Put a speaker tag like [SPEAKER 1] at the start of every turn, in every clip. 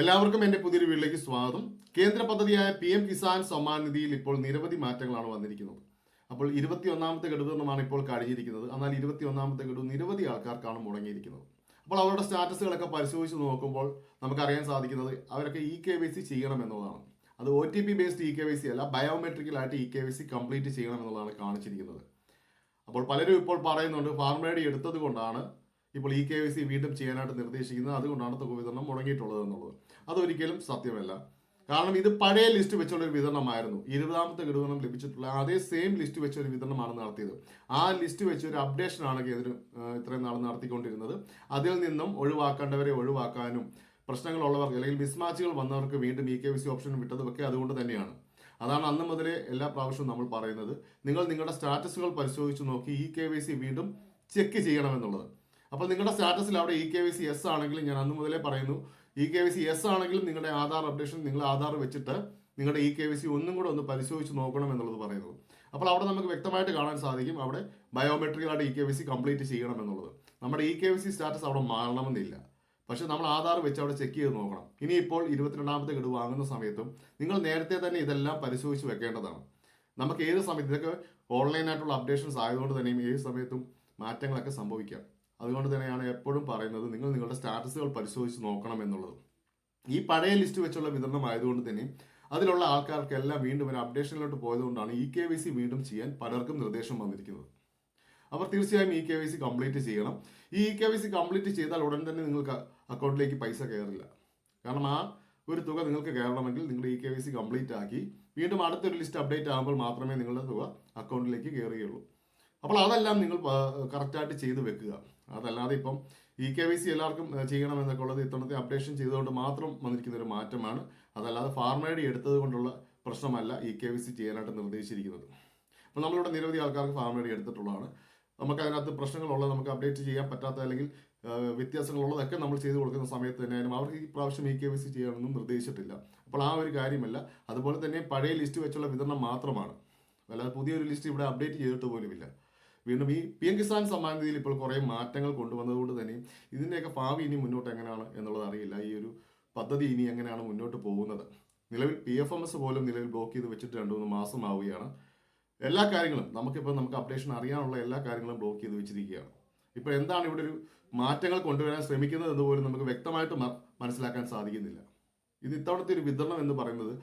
[SPEAKER 1] എല്ലാവർക്കും എന്റെ പുതിയൊരു വീട്ടിലേക്ക് സ്വാഗതം. കേന്ദ്ര പദ്ധതിയായ പി എം കിസാൻ സമ്മാൻ നിധിയിൽ ഇപ്പോൾ നിരവധി മാറ്റങ്ങളാണ് വന്നിരിക്കുന്നത്. അപ്പോൾ ഇരുപത്തി ഒന്നാമത്തെ ഗഡുവിനമാണ് ഇപ്പോൾ കഴിഞ്ഞിരിക്കുന്നത്. എന്നാൽ ഇരുപത്തി ഒന്നാമത്തെ ഗഡു നിരവധി ആൾക്കാർക്കാണ് മുടങ്ങിയിരിക്കുന്നത്. അപ്പോൾ അവരുടെ സ്റ്റാറ്റസുകളൊക്കെ പരിശോധിച്ച് നോക്കുമ്പോൾ നമുക്കറിയാൻ സാധിക്കുന്നത് അവരൊക്കെ ഇ കെ വൈ സി ചെയ്യണം എന്നുള്ളതാണ് അത് O T P based E K Y C അല്ല ബയോമെട്രിക്കലായിട്ട് E K Y C complete ചെയ്യണം എന്നുള്ളതാണ് കാണിച്ചിരിക്കുന്നത്. അപ്പോൾ പലരും ഇപ്പോൾ പറയുന്നുണ്ട് ഫാർമർ ഐ ഡി എടുത്തത് കൊണ്ടാണ് ഇപ്പോൾ ഇ കെ വൈ സി വീണ്ടും ചെയ്യാനായിട്ട് നിർദ്ദേശിക്കുന്നത് അതുകൊണ്ടാണ് തുക വിതരണം മുടങ്ങിയിട്ടുള്ളത് എന്നുള്ളത് അതൊരിക്കലും സത്യമല്ല. കാരണം ഇത് പഴയ ലിസ്റ്റ് വെച്ചുള്ള ഒരു വിതരണമായിരുന്നു. ഇരുപതാമത്തെ ഘടകം ലഭിച്ചിട്ടുള്ള അതേ സെയിം ലിസ്റ്റ് വെച്ച ഒരു വിതരണമാണ് നടത്തിയത്. ആ ലിസ്റ്റ് വെച്ച ഒരു അപ്ഡേഷനാണ് കേന്ദ്രം ഇത്രയും നാൾ നടത്തിക്കൊണ്ടിരുന്നത്. അതിൽ നിന്നും ഒഴിവാക്കേണ്ടവരെ ഒഴിവാക്കാനും പ്രശ്നങ്ങളുള്ളവർക്ക് അല്ലെങ്കിൽ മിസ്മാച്ചുകൾ വന്നവർക്ക് വീണ്ടും E K V C option വിട്ടതുമൊക്കെ അതുകൊണ്ട് തന്നെയാണ്. അതാണ് അന്ന് മുതലേ എല്ലാ പ്രാവശ്യവും നമ്മൾ പറയുന്നത്. നിങ്ങൾ നിങ്ങളുടെ സ്റ്റാറ്റസുകൾ പരിശോധിച്ച് നോക്കി ഇ കെ വൈ സി വീണ്ടും ചെക്ക് ചെയ്യണമെന്നുള്ളത്. അപ്പോൾ നിങ്ങളുടെ സ്റ്റാറ്റസിൽ അവിടെ E K Y C yes ആണെങ്കിലും ഞാൻ അന്ന് മുതലേ പറയുന്നു. E K Y C yes ആണെങ്കിലും നിങ്ങളുടെ ആധാർ അപ്ഡേഷൻ നിങ്ങൾ ആധാർ വെച്ചിട്ട് നിങ്ങളുടെ ഇ കെ വൈ സി ഒന്നും കൂടെ ഒന്ന് പരിശോധിച്ച് നോക്കണം എന്നുള്ളത് പറയുന്നത് അപ്പോൾ അവിടെ നമുക്ക് വ്യക്തമായിട്ട് കാണാൻ സാധിക്കും അവിടെ ബയോമെട്രിക്കലായിട്ട് E K Y C complete ചെയ്യണം എന്നുള്ളത്. നമ്മുടെ E K Y C status അവിടെ മാറണമെന്നില്ല. പക്ഷേ നമ്മൾ ആധാർ വെച്ച് അവിടെ ചെക്ക് ചെയ്ത് നോക്കണം. ഇനിയിപ്പോൾ ഇരുപത്തിരണ്ടാമത്തെ ഗഡു വാങ്ങുന്ന സമയത്തും നിങ്ങൾ നേരത്തെ തന്നെ ഇതെല്ലാം പരിശോധിച്ച് വെക്കേണ്ടതാണ്. നമുക്ക് ഏത് സമയത്ത് ഇതൊക്കെ ഓൺലൈനായിട്ടുള്ള അപ്ഡേഷൻസ് ആയതുകൊണ്ട് തന്നെയും ഏത് സമയത്തും മാറ്റങ്ങളൊക്കെ സംഭവിക്കാം. അതുകൊണ്ട് തന്നെയാണ് എപ്പോഴും പറയുന്നത് നിങ്ങൾ നിങ്ങളുടെ സ്റ്റാറ്റസുകൾ പരിശോധിച്ച് നോക്കണം എന്നുള്ളത്. ഈ പഴയ ലിസ്റ്റ് വെച്ചുള്ള വിതരണം ആയതുകൊണ്ട് തന്നെ അതിലുള്ള ആൾക്കാർക്കെല്ലാം വീണ്ടും ഒരു അപ്ഡേഷനിലോട്ട് പോയതുകൊണ്ടാണ് ഇ കെ വി സി വീണ്ടും ചെയ്യാൻ പലർക്കും നിർദ്ദേശം വന്നിരിക്കുന്നത്. അവർ തീർച്ചയായും E K V C complete ചെയ്യണം. ഈ E K V C complete ചെയ്താൽ ഉടൻ തന്നെ നിങ്ങൾക്ക് അക്കൗണ്ടിലേക്ക് പൈസ കയറില്ല. കാരണം ആ ഒരു തുക നിങ്ങൾക്ക് കയറണമെങ്കിൽ നിങ്ങൾ E K V C complete ആക്കി വീണ്ടും അടുത്തൊരു ലിസ്റ്റ് അപ്ഡേറ്റ് ആകുമ്പോൾ മാത്രമേ നിങ്ങളുടെ തുക അക്കൗണ്ടിലേക്ക് കയറുകയുള്ളൂ അപ്പോൾ അതെല്ലാം നിങ്ങൾ കറക്റ്റായിട്ട് ചെയ്ത് വെക്കുക. അതല്ലാതെ ഇപ്പം ഇ കെ വൈ സി എല്ലാവർക്കും ചെയ്യണം എന്നൊക്കെ ഉള്ളത് ഇത്തവണത്തെ അപ്ഡേഷൻ ചെയ്തുകൊണ്ട് മാത്രം വന്നിരിക്കുന്ന ഒരു മാറ്റമാണ്. അതല്ലാതെ ഫാർമ ഐ ഡി എടുത്തത് കൊണ്ടുള്ള പ്രശ്നമല്ല ഇ കെ വി സി ചെയ്യാനായിട്ട് നിർദ്ദേശിച്ചിരിക്കുന്നത്. അപ്പോൾ നമ്മളിവിടെ നിരവധി ആൾക്കാർക്ക് ഫാർമ ഐ ഡി എടുത്തിട്ടുള്ളതാണ്. നമുക്ക് അതിനകത്ത് പ്രശ്നങ്ങളുള്ളത് നമുക്ക് അപ്ഡേറ്റ് ചെയ്യാൻ പറ്റാത്ത അല്ലെങ്കിൽ വ്യത്യാസങ്ങളുള്ളതൊക്കെ നമ്മൾ ചെയ്തു കൊടുക്കുന്ന സമയത്ത് തന്നെയാലും അവർക്ക് ഈ പ്രാവശ്യം ഇ കെ വി സി ചെയ്യാനൊന്നും നിർദ്ദേശിച്ചിട്ടില്ല. അപ്പോൾ ആ ഒരു കാര്യമല്ല. അതുപോലെ തന്നെ പഴയ ലിസ്റ്റ് വെച്ചുള്ള വിതരണം മാത്രമാണ്. അല്ലാതെ പുതിയൊരു ലിസ്റ്റ് ഇവിടെ അപ്ഡേറ്റ് ചെയ്തിട്ട് പോലുമില്ല. വീണ്ടും ഈ പി എം കിസാൻ സമ്മാൻ നിധിയിൽ ഇപ്പോൾ കുറേ മാറ്റങ്ങൾ കൊണ്ടുവന്നതുകൊണ്ട് തന്നെ ഇതിന്റെയൊക്കെ ഭാവി ഇനി മുന്നോട്ട് എങ്ങനെയാണ് എന്നുള്ളത് അറിയില്ല. ഈ ഒരു പദ്ധതി ഇനി എങ്ങനെയാണ് മുന്നോട്ട് പോകുന്നത്? നിലവിൽ പി എഫ് എം എസ് പോലും നിലവിൽ ബ്ലോക്ക് ചെയ്ത് വെച്ചിട്ട് രണ്ട് മൂന്ന് മാസം ആവുകയാണ്. എല്ലാ കാര്യങ്ങളും നമുക്കിപ്പോൾ നമുക്ക് അപ്ഡേഷൻ അറിയാനുള്ള എല്ലാ കാര്യങ്ങളും ബ്ലോക്ക് ചെയ്ത് വെച്ചിരിക്കുകയാണ്. ഇപ്പോൾ എന്താണ് ഇവിടെ ഒരു മാറ്റങ്ങൾ കൊണ്ടുവരാൻ ശ്രമിക്കുന്നത് എന്ന് നമുക്ക് വ്യക്തമായിട്ട് മനസ്സിലാക്കാൻ സാധിക്കുന്നില്ല. ഇത് ഇത്തവണത്തെ ഒരു വിതരണം എന്ന് പറയുന്നത്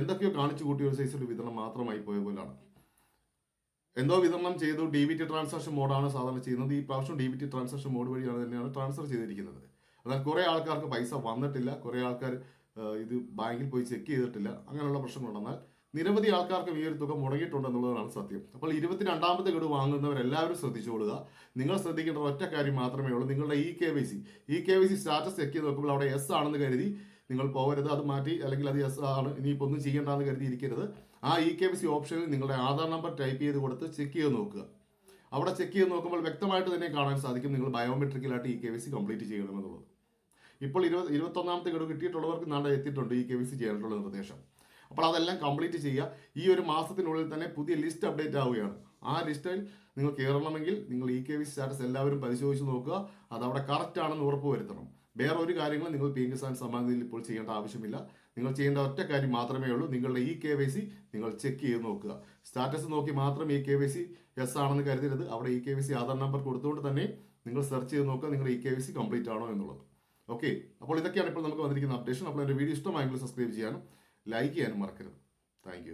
[SPEAKER 1] എന്തൊക്കെയോ കാണിച്ചു കൂട്ടിയ ഒരു സൈസിൽ വിതരണം മാത്രമായി പോയ പോലാണ്. എന്തോ വിതരണം ചെയ്തു ഡി ബി ടി ട്രാൻസാക്ഷൻ മോഡാണ് സാധാരണ ചെയ്യുന്നത്. ഈ പ്രാവശ്യം D B T transaction mode വഴിയാണ് തന്നെയാണ് ട്രാൻസ്ഫർ ചെയ്തിരിക്കുന്നത്. എന്നാൽ കുറേ ആൾക്കാർക്ക് പൈസ വന്നിട്ടില്ല. കുറേ ആൾക്കാർ ഇത് ബാങ്കിൽ പോയി ചെക്ക് ചെയ്തിട്ടില്ല. അങ്ങനെയുള്ള പ്രശ്നങ്ങളുണ്ടെന്നാൽ നിരവധി ആൾക്കാർക്ക് ഈ ഒരു തുക മുടങ്ങിയിട്ടുണ്ട് എന്നുള്ളതാണ് സത്യം. അപ്പോൾ ഇരുപത്തിരണ്ടാമത്തെ ഗഡു വാങ്ങുന്നവരെല്ലാവരും ശ്രദ്ധിച്ചുകൊള്ളുക നിങ്ങൾ ശ്രദ്ധിക്കേണ്ട ഒറ്റ കാര്യം മാത്രമേ ഉള്ളൂ. നിങ്ങളുടെ E K Y C E K Y C status check ചെയ്ത് നോക്കുമ്പോൾ അവിടെ എസ് ആണെന്ന് കരുതി നിങ്ങൾ പോകരുത് അത് മാറ്റി അല്ലെങ്കിൽ അത് എസ് ആണ് ഇനിയിപ്പോൾ ഒന്നും ചെയ്യേണ്ടെന്ന് കരുതി ഇരിക്കരുത് ആ ഇ കെ സി ഓപ്ഷനിൽ നിങ്ങളുടെ ആധാർ നമ്പർ ടൈപ്പ് ചെയ്ത് കൊടുത്ത് ചെക്ക് ചെയ്ത് നോക്കുക. അവിടെ ചെക്ക് ചെയ്ത് നോക്കുമ്പോൾ വ്യക്തമായിട്ട് തന്നെ കാണാൻ സാധിക്കും നിങ്ങൾ ബയോമെട്രിക്കലായിട്ട് E K V C complete ചെയ്യണമെന്നുള്ളത്. ഇപ്പോൾ ഇരുപത് ഇരുപത്തൊന്നാമത്തെ ഗഡു കിട്ടിയിട്ടുള്ളവർക്ക് നാളെ എത്തിയിട്ടുണ്ട് ഇ കെ വി സി ചെയ്യാനുള്ള നിർദ്ദേശം. അപ്പോൾ അതെല്ലാം കംപ്ലീറ്റ് ചെയ്യുക. ഈ ഒരു മാസത്തിനുള്ളിൽ തന്നെ പുതിയ ലിസ്റ്റ് അപ്ഡേറ്റ് ആവുകയാണ്. ആ ലിസ്റ്റിൽ നിങ്ങൾ കയറണമെങ്കിൽ നിങ്ങൾ ഇ കെ വി സ്റ്റാറ്റസ് എല്ലാവരും പരിശോധിച്ച് നോക്കുക. അത് അവിടെ കറക്റ്റ് ആണെന്ന് ഉറപ്പ് വരുത്തണം. വേറെ ഒരു കാര്യങ്ങളും നിങ്ങൾ പി എം കിസാൻ സമ്മാനത്തിൽ ഇപ്പോൾ ചെയ്യേണ്ട ആവശ്യമില്ല. നിങ്ങൾ ചെയ്യേണ്ട ഒറ്റ കാര്യം മാത്രമേ ഉള്ളൂ. നിങ്ങളുടെ ഈ കെ വൈ സി നിങ്ങൾ ചെക്ക് ചെയ്ത് നോക്കുക. സ്റ്റാറ്റസ് നോക്കി മാത്രം ഈ കെ വൈ സി എസ് ആണെന്ന് കരുതരുത്. അവിടെ E K Y C Aadhaar number കൊടുത്തുകൊണ്ട് തന്നെ നിങ്ങൾ സെർച്ച് ചെയ്ത് നോക്കുക നിങ്ങളുടെ ഈ കെ വൈ സി കംപ്ലീറ്റ് ആണോ എന്നുള്ളത്. ഓക്കെ അപ്പോൾ ഇതൊക്കെയാണ് ഇപ്പോൾ നമുക്ക് വന്നിരിക്കുന്ന അപ്ഡേഷൻ അപ്പോൾ എന്റെ വീഡിയോ ഇഷ്ടമായെങ്കിൽ സബ്സ്ക്രൈബ് ചെയ്യാനും ലൈക്ക് ചെയ്യാനും മറക്കരുത്. താങ്ക്